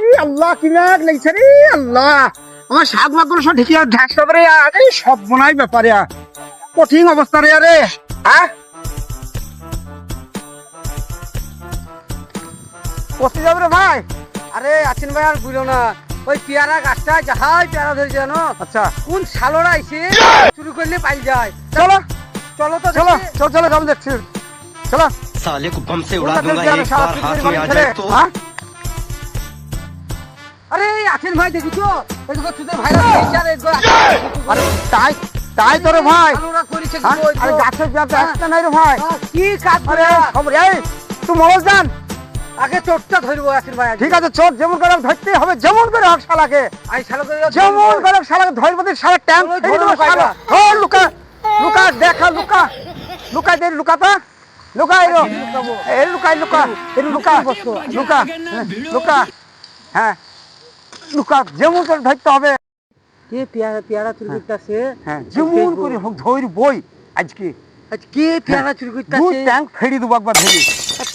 এই আল্লাহ কি নাক লাগছে রে আল্লাহ আমার সাত মাত্র সব ঠিকই ঢাকতে পারে আরে সব মনাই ব্যাপারে আ। কঠিন অবস্থা রে আরে হ্যাঁ কোথায় যাবে রে ভাই আরে আছেন ভাই আর বুঝলো না ওই পেয়ারা গাছটা যাহাই পেয়ারা ধরেছে জানো আচ্ছা কোন শালোরা আইছে শুরু করলে পাই যায় চলো চলো তো চলো দেখি। চলো চলো আমি দেখছি চলো साले को बम से उड़ा কোথা থেকে दूंगा যাবে एक সারা बार हाथ পৃথিবীর में आ বাড়ি जाए ছেড়ে? तो হ্যাঁ? আরে আছেন ভাই এদিকে তোদের ভাইরা আরে তাই তাই তো রে ভাই। হ্যাঁ? তো? আরে গাছের ব্যবস্থা নাই রে ভাই। হ্যাঁ, কি কাজ করে? খবর এই তুই মরজ যান আগে চোটটা ধরবো আছেন ভাই ঠিক আছে চোর যেমন করে হোক ধরতেই হবে যেমন করে হোক শালাকে। আমি শালো যেমন করে হোক শালাকে ধরবো শালা ট্যাঙ্ক ধরো দেবো শালা। ও লুকা লুকা দেখা লুকা। লুকা দে লুকাতা লুকা এরো এই লুকাই লুকা এই লুকা লুকা। হ্যাঁ, লুকা হ্যাঁ। লুকা যেমন করে ধরতে হবে। কে পেয়ারা পেয়ারা চুরি করতেছে? হ্যাঁ যেমন করে হোক ধর বই আজকে। আজ কে পেয়ারা চুরি দু করতেছে? ট্যাঙ্ক ফেড়ি দেবো একবার ধরি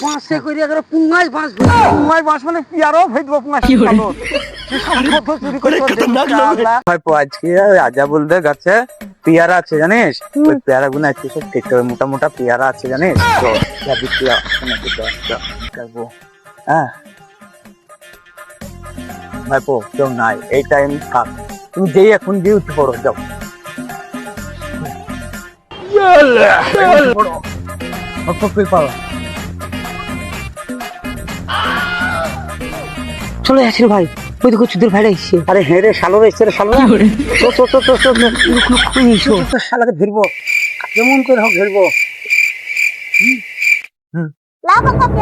পাঁচশে করে একবার পুঙ্গাই পাঁচ পুঙ্গাই বাঁশ মানে পিয়ারও ফেড়ে দেবো পুঙ্গা কালো কি সম্পদ চুরি করে খতরনাক লোক। ভাইপো আজকে রাজা বলবে গাছে পেয়ারা আছে জানিস? ওই পেয়ারা গুলো সব হবে মোটা মোটা পেয়ারা আছে জানিস? হ্যাঁ। ভাইপো কেউ নাই এই টাইম থাক তুমি যেই এখন দিয়ে উঠে পড়ো যাও চলে আসিল ভাই ওই দেখো চুদের ভাইরা এসছে। আরে হ্যাঁ রে শালো রে এসছে শালো। তো তো তো তো তো লুক লুক করে এসো তো শালাকে ধরবো। যেমন করে হোক ধরবো। লাভ কথা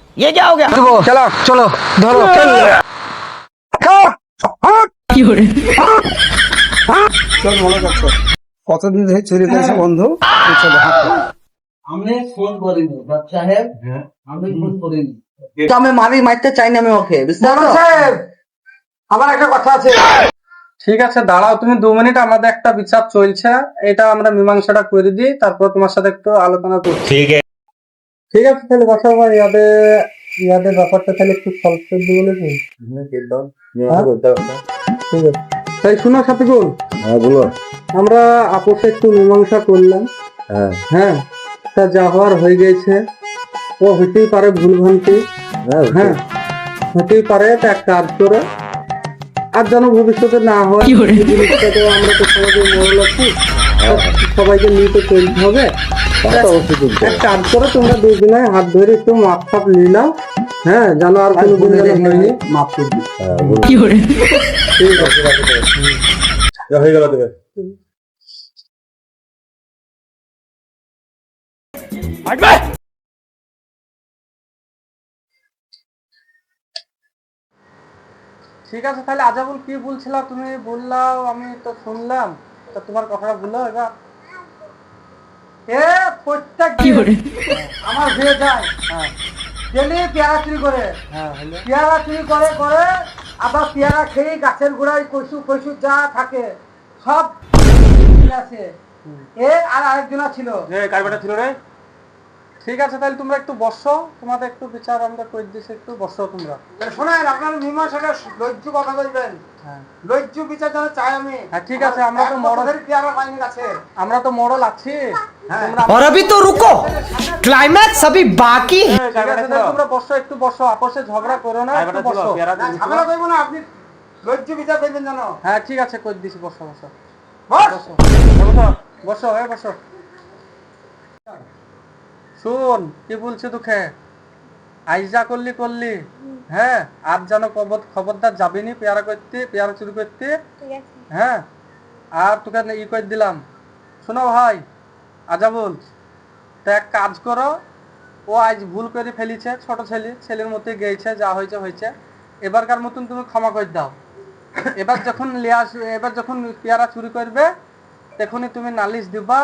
চলো চলো ধরো চল মনে করছ কতদিন ধরে চুরি করেছে বন্ধু। আমি ফোন করিনি সাহেব আমি ফোন করিনি। তো আমি মারি মারতে চাই না আমি ওকে আমার একটা কথা আছে। ঠিক আছে দাঁড়াও তুমি দু মিনিট আমাদের একটা বিচার চলছে এটা আমরা মীমাংসাটা করে দিই তারপর তোমার সাথে একটু আলোচনা করছি। ঠিক আছে তাহলে কথা বল ইয়াদের ইয়াদের ব্যাপারটা তাহলে একটু সলভ করে দিই বলে কি? ঠিক আছে। তাই শোনো সাথীগুল হ্যাঁ বলো। আমরা আপোষে একটু মীমাংসা করলাম। হ্যাঁ। হ্যাঁ তা যা হওয়ার হয়ে গেছে। ও হইতেই পারে ভুল ভ্রান্তি। হ্যাঁ হতেই পারে তা এক কাজ করে। আর যেন ভবিষ্যতে না হয় জিনিসটা তো আমরা তো মরল আছি। তা সবাইকে নিয়ে তো চলতে হবে। কাজ করো তোমরা দুজনে হাত ধরে একটু মাপ নাও। হ্যাঁ যেন আর কোনো হয়নি। মাপ করে ঠিক আছে হয়ে গেল দেবে ঠিক আছে তাহলে আজাবুল কি বলছিলা তুমি? বললাও আমি তো শুনলাম। তা তোমার কথাটা বলল এবার এ প্রত্যেক আমার হয়ে যায়। ডেলি পেয়ারা চুরি করে। হ্যাঁ পেয়ারা চুরি করে করে আবার পেয়ারা খেয়ে গাছের গোড়ায় কচু ফসু যা থাকে সব আছে। এ আর আরেকজনা ছিল। ছিল রে? ঠিক আছে তাহলে তোমরা একটু বসো তোমাদের একটু বিচার আমরা করে দিচ্ছি একটু বসো তোমরা শোনেন আপনার মীমাংসাটা লজ্জু কথা বলবেন হ্যাঁ লজ্জু বিচার যেন চাই আমি হ্যাঁ, ঠিক আছে, আমরা তো মরদ- মরদের পেয়ারা পাইনি গাছে আমরা তো মডল আছি তোমরা और अभी तो रुको क्लाइमैक्स अभी बाकी है ঠিক আছে তাহলে তোমরা বসো একটু বসো আপোষে ঝগড়া করো না একটু বসো না, ঝামেলা করবো না আপনি লজ্জু বিচার করবেন যেন হ্যাঁ ঠিক আছে করে দিছি বসো বসো বস বসো বসো বসো হ্যাঁ বসো শোন কি বলছি তোকে? আইজা করলি করলি। হ্যাঁ আর যেন খবর খবরদার যাবিনি পেয়ারা করতে পেয়ারা চুরি করতে। হ্যাঁ আর তোকে ই করে দিলাম। শোনো ভাই আজাবুল তা এক কাজ করো ও আজ ভুল করে ফেলিছে ছোট ছেলে ছেলের মধ্যে গেছে যা হয়েছে হয়েছে। এবারকার মতন তুমি ক্ষমা করে দাও। এবার যখন লিয়া এবার যখন পেয়ারা চুরি করবে তখনই তুমি নালিশ দিবা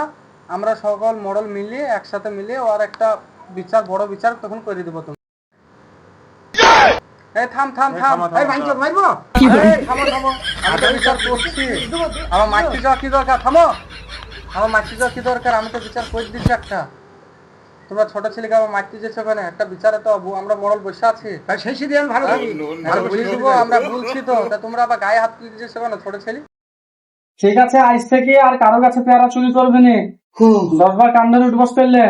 আমরা সকল মডেল মিলিয়ে একসাথে মিলিয়ে ওর একটা বিচার বড় বিচার তখন করে দিব তুমি এই থাম থাম থাম। এই ভাঙছো মারবো? এই থামো থামো। আমি তো বিচার করছি। আমার যাওয়া কি দরকার? থামো। আমার যাওয়া কি দরকার? আমি তো বিচার করে দিচ্ছি একটা। তোমরা ছোট ছেলেকে মারতে যেছো ওখানে একটা বিচারে তো আবু- আমরা মরল বসে আছি। সেই সিদ্ধি আমি ভালো বুঝে দেবো আমরা বলছি তো। তা তোমরা আবার গায়ে হাত তুলে দিয়েছ কেন ছোট ছেলে? ঠিক আছে আজ থেকে আর কারও কাছে পেয়ারা চুরি করবে না। দশবার কান্ডার উঠবস করলে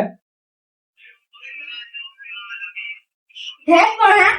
হ্যাঁ পড়া